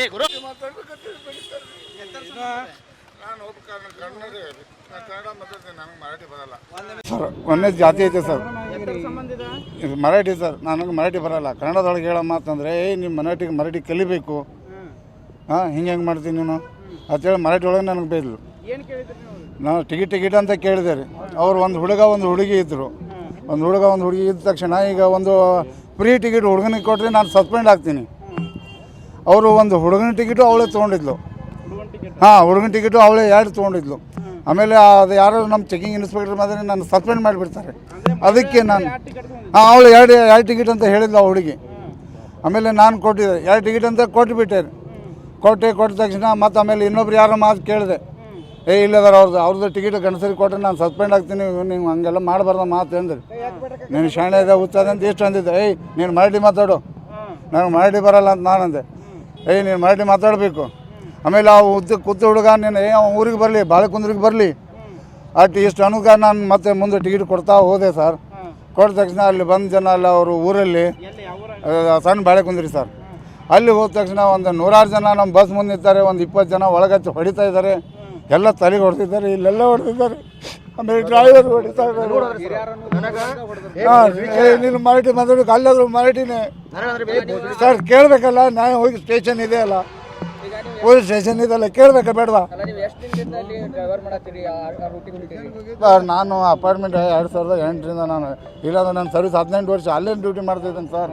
ಏ ಗುರು. ನಾನು ಒಬ್ಬ ಕನ್ನಡ ಕನ್ನಡ ನಾನು ಕನ್ನಡ ಮಾತಾಡ್ತೀನಿ ನನಗೆ ಮರಾಠಿ ಬರಲ್ಲ. ಸರ್ ಒಂದೇ ಜಾತಿ ಐತೆ ಸರ್. ಇದು ಮರಾಠಿ ಸರ್ ನನಗೆ ಮರಾಠಿ ಬರಲ್ಲ. ಕನ್ನಡದೊಳಗೆ ಹೇಳೋ ಮಾತಂದ್ರೆ ಏ ನಿಮ್ಮ ಮರಾಠಿಗೆ ಮರಾಠಿ ಕಲಿಬೇಕು. ಹಾಂ ಹಿಂಗೆ ಹೆಂಗೆ ಮಾಡ್ತೀನಿ ನೀನು? ಅಂತೇಳಿ ಮರಾಠಿ ಒಳಗೆ ನನಗೆ ಬೈದ್ಲು ನಾನು ಟಿಕೆಟ್ ಟಿಕೆಟ್ ಅಂತ ಕೇಳಿದೆ ರೀ. ಅವ್ರು ಒಂದು ಹುಡುಗ ಒಂದು ಹುಡುಗಿ ಇದ್ರು. ಒಂದು ಹುಡುಗ ಒಂದು ಹುಡುಗಿ ಇದ್ದ ತಕ್ಷಣ ಈಗ ಒಂದು ಫ್ರೀ ಟಿಕೆಟ್ ಹುಡುಗನಿಗೆ ಕೊಟ್ಟರೆ ನಾನು ಸಸ್ಪೆಂಡ್ ಆಗ್ತೀನಿ. ಅವರು ಒಂದು ಹುಡುಗನ ಟಿಕೆಟು ಅವಳೇ ತೊಗೊಂಡಿದ್ಲು. ಹಾಂ, ಹುಡುಗನ ಟಿಕೆಟು ಅವಳೇ ಎರಡು ತೊಗೊಂಡಿದ್ಲು. ಆಮೇಲೆ ಅದು ಯಾರು ನಮ್ಮ ಚೆಕಿಂಗ್ ಇನ್ಸ್ಪೆಕ್ಟರ್ ಮಾತ್ರ ನಾನು ಸಸ್ಪೆಂಡ್ ಮಾಡಿಬಿಡ್ತಾರೆ. ಅದಕ್ಕೆ ನಾನು, ಹಾಂ, ಅವಳು ಎರಡು ಎರಡು ಟಿಕೆಟ್ ಅಂತ ಹೇಳಿದ್ಲು ಹುಡುಗಿ. ಆಮೇಲೆ ನಾನು ಕೊಟ್ಟಿದ್ದೆ. ಎರಡು ಟಿಕೆಟ್ ಅಂತ ಕೊಟ್ಟುಬಿಟ್ಟೆ ಕೊಟ್ಟೆ, ಕೊಟ್ಟ ತಕ್ಷಣ ಮತ್ತು ಆಮೇಲೆ ಇನ್ನೊಬ್ರು ಯಾರೋ ಮಾತು ಕೇಳಿದೆ. ಏ ಇಲ್ಲದಾರ ಅವ್ರದ್ದು ಅವ್ರದ್ದು ಟಿಕೆಟ್ ಗಣಸರಿ ಕೊಟ್ಟರೆ ನಾನು ಸಸ್ಪೆಂಡ್ ಆಗ್ತೀನಿ, ನೀವು ಹಂಗೆಲ್ಲ ಮಾಡಬಾರ್ದ ಮಾತು ಅಂದ್ರಿ ನೀನು ಶಾಣೆ ಇದೆ ಅಂತ ಎಷ್ಟು ಅಂದಿದ್ದೆ. ಏಯ್, ನೀನು ಮರಾಠಿ ಮಾತಾಡು. ನನಗೆ ಮರಾಠಿ ಬರಲ್ಲ ಅಂತ ನಾನು ಏಯ್ ನೀನು ಮರಾಠಿ ಮಾತಾಡಬೇಕು. ಆಮೇಲೆ ಆ ಉದ್ದ ಕೂತ ಹುಡುಗ ನೀನು ಏ ಅವ್ನು ಊರಿಗೆ ಬರಲಿ ಬಾಳೆಕುಂದ್ರಿಗೆ ಬರಲಿ. ಅಟ್ ಇಷ್ಟು ಅನುಗ ನಾನು ಮತ್ತೆ ಮುಂದೆ ಟಿಕೆಟ್ ಕೊಡ್ತಾ ಹೋದೆ ಸರ್. ಕೊಟ್ಟ ತಕ್ಷಣ ಅಲ್ಲಿ ಬಂದ ಜನ ಅಲ್ಲ ಅವರು ಊರಲ್ಲಿ ಸಣ್ಣ ಬಾಳೆಕುಂದ್ರಿ ಸರ್. ಅಲ್ಲಿ ಹೋದ ತಕ್ಷಣ ಒಂದು ನೂರಾರು ಜನ ನಮ್ಮ ಬಸ್ ಮುಂದೆ ನಿಂತಾರೆ ಒಂದು ಇಪ್ಪತ್ತು ಜನ ಒಳಗಚ್ಚಿ ಹೊಡಿತಾ ಇದ್ದಾರೆ ಎಲ್ಲ ತಲೆಗೆ ಹೊಡೆದಿದ್ದಾರೆ ಇಲ್ಲೆಲ್ಲ ಹೊಡೆದಿದ್ದಾರೆ. ಆಮೇಲೆ ಡ್ರೈವರ್ ಹೊಡಿತಾ ಇದ್ದಾರೆ. ಮರಾಠಿ ಮಾತಾಡೋಕೆ ಅಲ್ಲಾದರೂ ಮರಾಠಿನೇ. ಸರ್, ಕೇಳಬೇಕಲ್ಲ, ನಾನು ಹೋಗಿ ಸ್ಟೇಷನ್ ಇದೆ ಅಲ್ಲ. ಪೊಲೀಸ್ ಸ್ಟೇಷನ್ ಇದೆಲ್ಲ ಕೇಳಬೇಕಾ ಬೇಡವಾ? ನಾನು ಅಪಾರ್ಟ್ಮೆಂಟ್ ಎರಡು ಸಾವಿರದ ಎಂಟರಿಂದ ನಾನು ಇಲ್ಲಾಂದ್ರೆ ನಾನು ಸರ್ವಿಸ್ ಹದಿನೆಂಟು ವರ್ಷ ಅಲ್ಲೇ ಡ್ಯೂಟಿ ಮಾಡ್ತಿದ್ದೇನೆ ಸರ್.